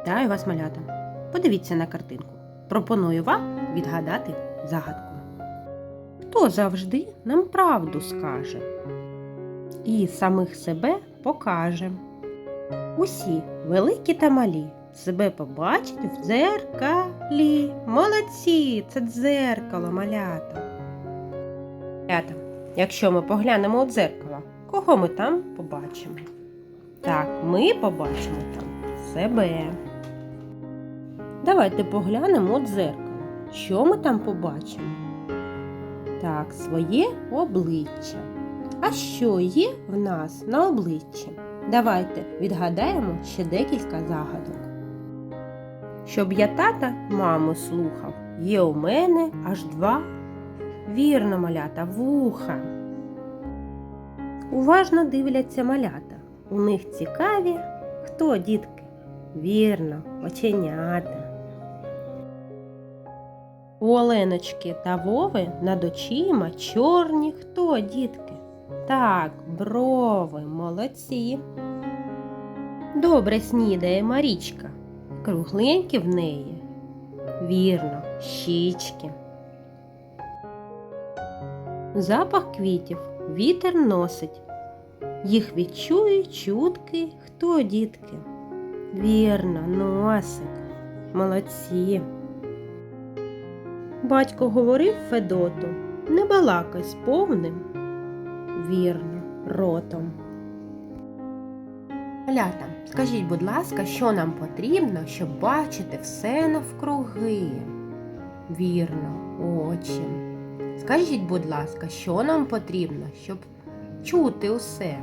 Вітаю вас, малята! Подивіться на картинку. Пропоную вам відгадати загадку. Хто завжди нам правду скаже і самих себе покаже. Усі, великі та малі, себе побачать в дзеркалі. Молодці! Це дзеркало, малята. Малята, якщо ми поглянемо у дзеркало, кого ми там побачимо? Так, ми побачимо там себе. Давайте поглянемо у дзеркало. Що ми там побачимо? Так, своє обличчя. А що є в нас на обличчі? Давайте відгадаємо ще декілька загадок. Щоб я тата маму слухав, є у мене аж два вірно малята вуха. Уважно дивляться малята. У них цікаві хто, дітки? Вірно, оченята. У Оленочки та Вови над очима чорні хто, дітки? Так, брови, молодці. Добре снідає Марічка. Кругленькі в неї. Вірно, щічки. Запах квітів вітер носить. Їх відчують чутки хто, дітки? Вірно, носик. Молодці. Батько говорив Федоту, не балакай з повним. Вірно, ротом. Малята, скажіть, будь ласка, що нам потрібно, щоб бачити все навкруги? Вірно, очі. Скажіть, будь ласка, що нам потрібно, щоб чути усе?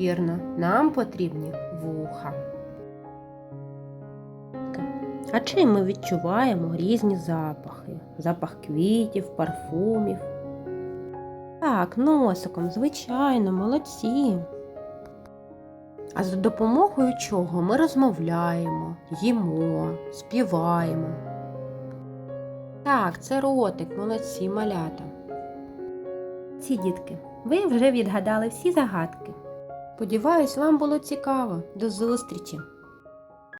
Вірно, нам потрібні вуха. А чим ми відчуваємо різні запахи? Запах квітів, парфумів. Так, носиком, звичайно, молодці. А за допомогою чого ми розмовляємо, їмо, співаємо. Так, це ротик, молодці малята. Ці дітки, ви вже відгадали всі загадки. Сподіваюсь, вам було цікаво. До зустрічі!